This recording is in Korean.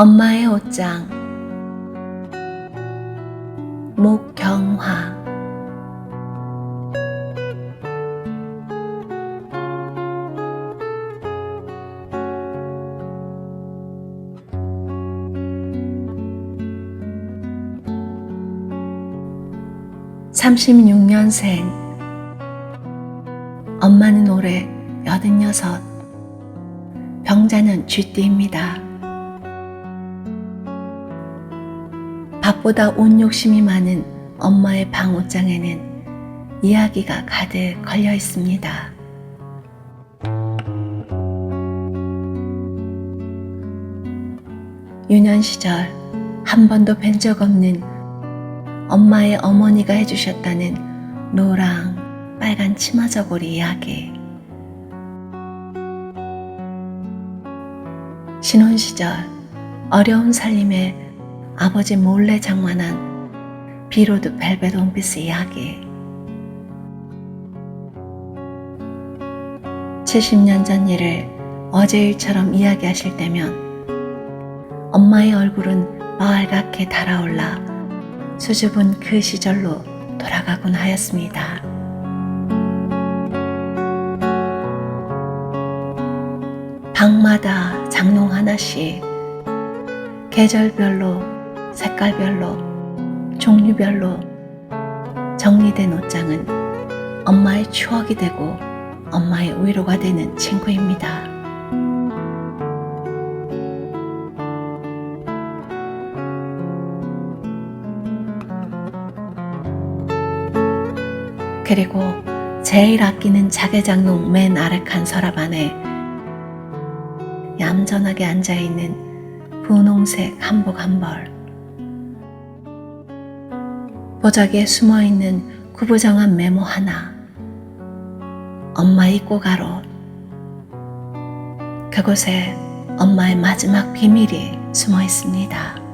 엄마의 옷장. 목경화. (36년생) 엄마는 올해 여든여섯. 병자는 쥐띠입니다. 밥보다 옷 욕심이 많은 엄마의 방 옷장에는 이야기가 가득 걸려 있습니다. 유년 시절 한 번도 뵌 적 없는 엄마의 어머니가 해주셨다는 노랑 빨간 치마 저고리 이야기. 신혼 시절 어려운 살림에 아버지 몰래 장만한 비로드 벨벳 원피스 이야기 70년 전 일을 어제 일처럼 이야기하실 때면 엄마의 얼굴은 마을같게 달아올라 수줍은 그 시절로 돌아가곤 하였습니다. 방마다 장롱 하나씩 계절별로 색깔별로 종류별로 정리된 옷장은 엄마의 추억이 되고 엄마의 위로가 되는 친구입니다. 그리고 제일 아끼는 자개장롱 맨 아래 칸 서랍 안에 얌전하게 앉아있는 분홍색 한복 한 벌. 보자기에 숨어 있는 구부정한 메모 하나. 엄마의 꼬가로. 그곳에 엄마의 마지막 비밀이 숨어 있습니다.